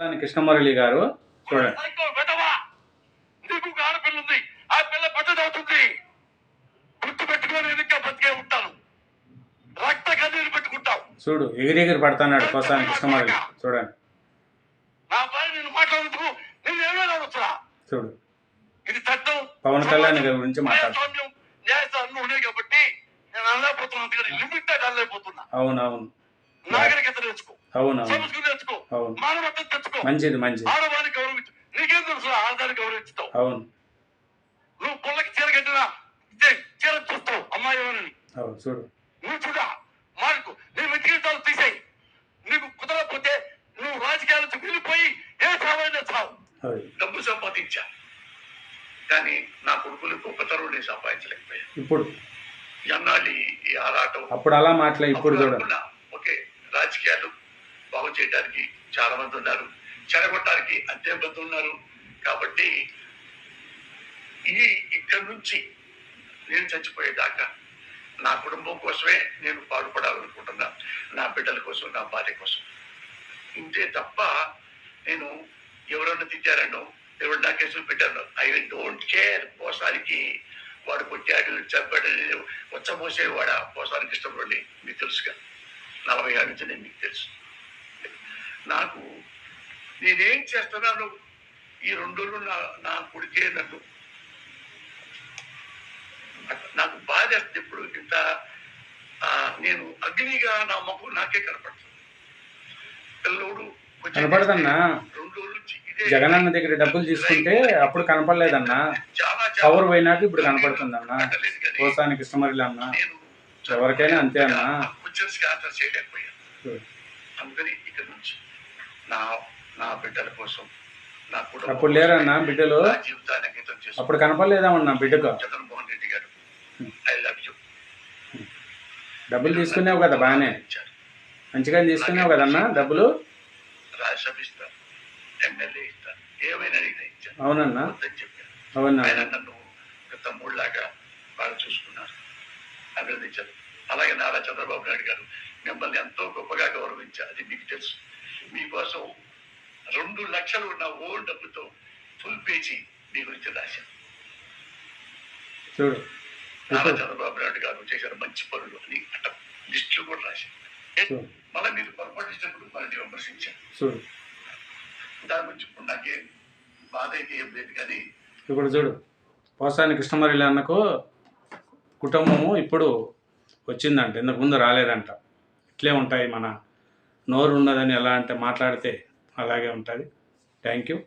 కృష్ణమురళి గారు చూడండి. ఆ పిల్ల పట్టదవుతుంది గుర్తు పెట్టుకొని ఇంకా బతికే ఉంటాను రక్త కన్నీరు పెట్టుకుంటావు. చూడు ఎగిరి ఎగిరి పడతాన్నాడు కోసాని కృష్ణమురళి చూడండి. నా భార్య నేను నేను ఏమైనా చూడు. ఇది చట్టం పవన్ కళ్యాణ్ గారి గురించి మాట్లాడు. న్యాయస్వామ్యం న్యాయస్థానం ఉన్నాయి కాబట్టి నేను అనలేకపోతున్నాను లిమిట్ అనలేకపోతున్నా. అవును అవును నాగరికత నేర్చుకో. అవును అవును. మానవత్వం తెచ్చుకో. మంచిది మంచిది. గౌరవించు. నీకేం తెలుసు ఆడదాన్ని గౌరవించుతావు? అవును. నువ్వు పుల్లకి చీర కట్టినా ఇదే చీర చూస్తావు అమ్మాయి ఎవరని? అవును చూడు. నువ్వు చూడా? మార్కు. నీ తీసేయి. నీకు కుదరకపోతే నువ్వు వెళ్ళిపోయి ఏ చావు డబ్బు సంపాదించా. కానీ నా కొడుకులకు ఒక తరువు నేను సంపాదించలేకపోయా ఇప్పుడు? ఎన్నాళ్ళు ఈ ఆరాటం? అప్పుడు అలా మాట్లా ఇప్పుడు అనుకున్నా, ఓకే రాజకీయాలు బాగు చేయడానికి చాలా మంది ఉన్నారు. చెడగొట్టడానికి అంతే మంది ఉన్నారు. కాబట్టి ఇది ఇక్కడి నుంచి నేను చచ్చిపోయేదాకా నా కుటుంబం కోసమే నేను పాడుపడాలనుకుంటున్నా నా బిడ్డల కోసం నా భార్య కోసం. ఇంతే తప్ప నేను ఎవరన్నా తిట్టారనో ఎవరు నా కేసులు పెట్టాను ఐ డోంట్ కేర్. పోసానికి వాడు కొట్టాడు చంపాడు వచ్చ మోసేవాడ పోసానికి ఇష్టపడి మీకు తెలుసుగా. నలభై ఏళ్ళ నుంచి నేను మీకు తెలుసు. నాకు నేనేం చేస్తున్నాను ఈ రెండు రోజులు నా నా కొడుకే నన్ను నాకు బాధ వేస్తుంది ఇప్పుడు ఇంత నేను అగ్నిగా నా మొహం నాకే కనపడుతుంది. పిల్లోడు కనపడదన్నా. జగనన్న దగ్గర డబ్బులు తీసుకుంటే అప్పుడు కనపడలేదన్నా? చాలా పవర్ పోయినాక ఇప్పుడు కనపడుతుందన్నా? కనపడలేదు కానీ కోసాని కృష్ణమురళి అన్న నేను ఎవరికైనా అంతే అన్నా. అందుకని ఇక్కడ నుంచి నా నా బిడ్డల కోసం. నా కుటుంబం అప్పుడు లేరన్నా బిడ్డలు? నా జీవితాన్ని అంకితం చేసి అప్పుడు కనపడలేదామన్నా బిడ్డకు? జగన్మోహన్ రెడ్డి గారు. ఐ లవ్ యూ డబ్బులు తీసుకునేవు కదా బాగానే. మంచిగా తీసుకునేవు కదన్నా డబ్బులు? రాజ్యసభ ఇస్తారు ఎమ్మెల్యే ఇస్తారు ఏమైనా ఇచ్చాను అవునన్నా. వద్దని చెప్పాను అవునా ఆయన నన్ను ఒక తమ్ముళ్ళలాగా బాగా చూసుకున్నారు. అభినందించారు. అలాగే నారా చంద్రబాబు నాయుడు గారు మిమ్మల్ని ఎంతో గొప్పగా గౌరవించారు. అది మీకు తెలుసు. మీకోసం రెండు లక్షలు ఉన్న ఓల్డ్ డబ్బుతో ఫుల్ పేజీ మీ గురించి రాశాను. చూడు. నారా చంద్రబాబు నాయుడు గారు చేశారు మంచి పనులు అని అట్ట లిస్టులు కూడా రాశాను మళ్ళీ మీరు పొరపాటు చేసినప్పుడు మనల్ని విమర్శించారు చూడు. దాని గురించి ఇప్పుడు నాకేం బాధ అయితే ఏం లేదు కానీ ఇప్పుడు చూడు. పోసాని కృష్ణమురళి అన్నకు కుటుంబము ఇప్పుడు వచ్చిందంట ఇంతకు ముందు రాలేదంట. ఇట్లే ఉంటాయి మన నోరు ఉన్నదని ఎలా అంటే మాట్లాడితే అలాగే ఉంటుంది. Thank you